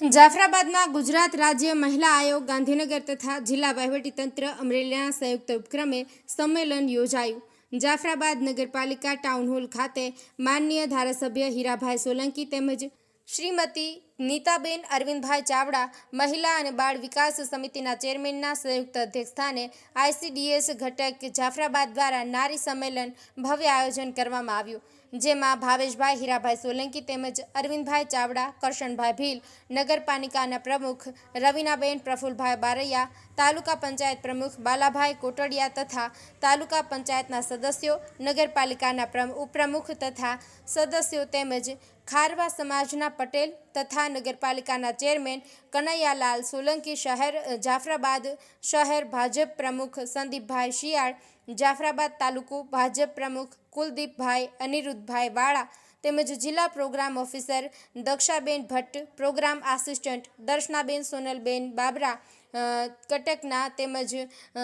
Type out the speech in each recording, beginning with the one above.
જાફરાબાદમાં ગુજરાત રાજ્ય મહિલા આયોગ ગાંધીનગર તથા જિલ્લા વહીવટીતંત્ર અમરેલીના સંયુક્ત ઉપક્રમે સંમેલન યોજાયું. જાફરાબાદ નગરપાલિકા ટાઉન હોલ ખાતે માનનીય ધારાસભ્ય હીરાભાઈ સોલંકી તેમજ શ્રીમતી નીતાબેન અરવિંદભાઈ ચાવડા મહિલા અને બાળ વિકાસ સમિતિના ચેરમેનના સંયુક્ત અધ્યક્ષસ્થાને આઈસીડીએસ ઘટક જાફરાબાદ દ્વારા નારી સંમેલન ભવ્ય આયોજન કરવામાં આવ્યું, જેમાં ભાવેશભાઈ હીરાભાઈ સોલંકી તેમજ અરવિંદભાઈ ચાવડા, કરશનભાઈ ભીલ, નગરપાલિકાના પ્રમુખ રવિનાબેન પ્રફુલભાઈ બારૈયા, તાલુકા પંચાયત પ્રમુખ બાલાભાઈ કોટડિયા તથા તાલુકા પંચાયતના સદસ્યો, નગરપાલિકાના પ્રમ- ઉપપ્રમુખ તથા સદસ્યો તેમજ ખારવા સમાજના પટેલ તથા નગરપાલિકાના ચેરમેન કનૈયાલાલ સોલંકી શહેર જાફરાબાદ શહેર ભાજપ પ્રમુખ સંદીપભાઈ શિયાળ, જાફરાબાદ તાલુકો ભાજપ પ્રમુખ કુલદીપભાઈ, અનિરુદ્ધભાઈ વાળા તેમજ જિલ્લા પ્રોગ્રામ ઓફિસર દક્ષાબેન ભટ્ટ, પ્રોગ્રામ આસિસ્ટન્ટ દર્શનાબેન સોનલબેન બાબરા કટકના તેમજ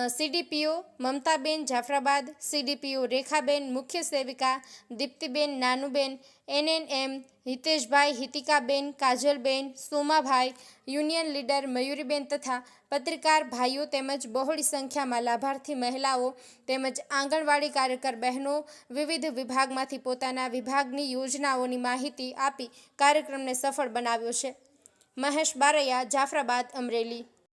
સીડીપીઓ મમતાબેન જાફરાબાદ, સીડીપીઓ રેખાબેન, મુખ્ય સેવિકા દીપ્તિબેન નાનુબેન, NNM Hiteshbhai, હિતિકાબેન, કાજલબેન, Somabhai, union leader મયુરીબેન તથા પત્રકાર ભાઈઓ તેમજ બહોળી સંખ્યામાં લાભાર્થી મહિલાઓ તેમજ આંગણવાડી કાર્યકર બહેનો વિવિધ વિભાગમાંથી પોતાના વિભાગની યોજનાઓની માહિતી આપી કાર્યક્રમને સફળ બનાવ્યો છે. મહેશ બારૈયા, જાફરાબાદ, અમરેલી.